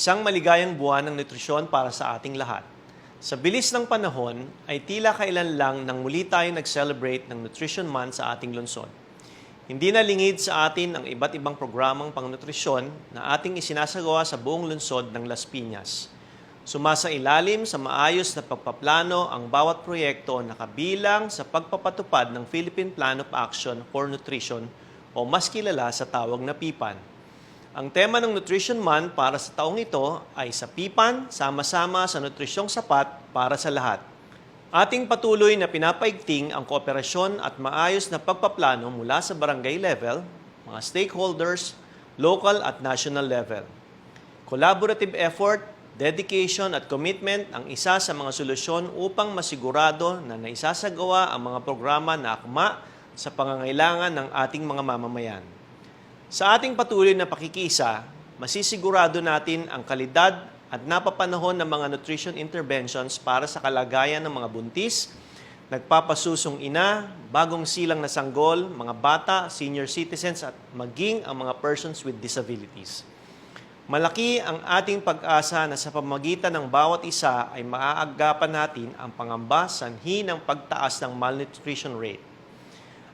Isang maligayang buwan ng nutrisyon para sa ating lahat. Sa bilis ng panahon ay tila kailan lang nang muli tayo nag-celebrate ng Nutrition Month sa ating lungsod. Hindi na lingid sa atin ang iba't ibang programang pangnutrisyon na ating isinasagawa sa buong lungsod ng Las Piñas. Sumasa ilalim sa maayos na pagpaplano ang bawat proyekto na kabilang sa pagpapatupad ng Philippine Plan of Action for Nutrition o mas kilala sa tawag na PIPAN. Ang tema ng Nutrition Month para sa taong ito ay sa PIPAN, sama-sama sa nutrisyong sapat para sa lahat. Ating patuloy na pinapaigting ang kooperasyon at maayos na pagpaplano mula sa barangay level, mga stakeholders, local at national level. Collaborative effort, dedication at commitment ang isa sa mga solusyon upang masigurado na naisasagawa ang mga programa na akma sa pangangailangan ng ating mga mamamayan. Sa ating patuloy na pakikisa, masisigurado natin ang kalidad at napapanahon ng mga nutrition interventions para sa kalagayan ng mga buntis, nagpapasusong ina, bagong silang na sanggol, mga bata, senior citizens at maging ang mga persons with disabilities. Malaki ang ating pag-asa na sa pamagitan ng bawat isa ay maaagapan natin ang pangamba sanhi ng pagtaas ng malnutrition rate.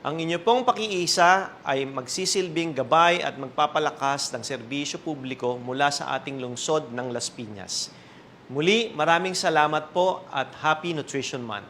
Ang inyo pong pakiisa ay magsisilbing gabay at magpapalakas ng serbisyo publiko mula sa ating lungsod ng Las Piñas. Muli, maraming salamat po at Happy Nutrition Month.